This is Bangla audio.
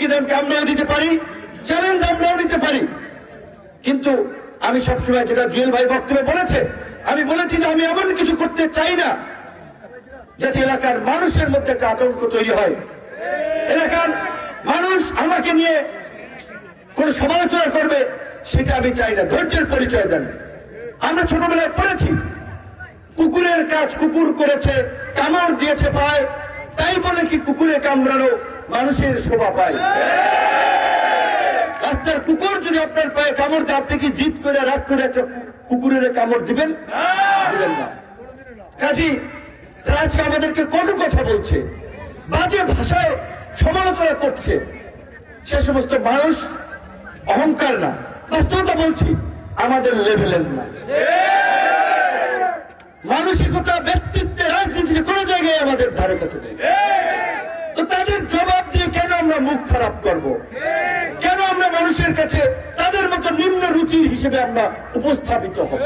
হুমকি দামকে আমরাও দিতে পারি? চ্যালেঞ্জ আমরাও নিতে পারি। কিন্তু আমি সবসময় যেটা জুয়েল ভাই বক্তব্যে বলেছে, আমি বলেছি যে আমি এমন কিছু করতে চাই না যাতে এলাকার মানুষের মধ্যে একটা আতঙ্ক তৈরি হয়। এলাকার মানুষ আমাকে নিয়ে কোন সমালোচনা করবে, সেটা আমি চাই না। ধৈর্যের পরিচয় দেন। আমরা ছোটবেলায় পড়েছি, কুকুরের কাজ কুকুর করেছে, কামড় দিয়েছে পায়, তাই বলে কি কুকুরে কামড়ানো? মানুষের শোভা পায়। রাস্তার কুকুর যদি আপনার পায়ে কামড় দেয়, আপনি কি জিদ করে, রাগ করে একটা কুকুরের কামড় দিবেন? কাজী যারা আজকে আমাদেরকে কোনো কথা বলছে, বাজে ভাষায় সমালোচনা করছে। সে সমস্ত মানুষ অহংকার না। বাস্তবতা বলছি, আমাদের লেভেলের না। মানসিকতা ব্যক্তিত্বে রাজনীতিতে কোনো জায়গায় আমাদের ধারে কাছে নেই। তো তাদের জবাব দিয়ে কেন আমরা মুখ খারাপ করব? কেন আমরা মানুষের কাছে তাদের মতো নিম্ন রুচির হিসেবে আমরা উপস্থাপিত হব?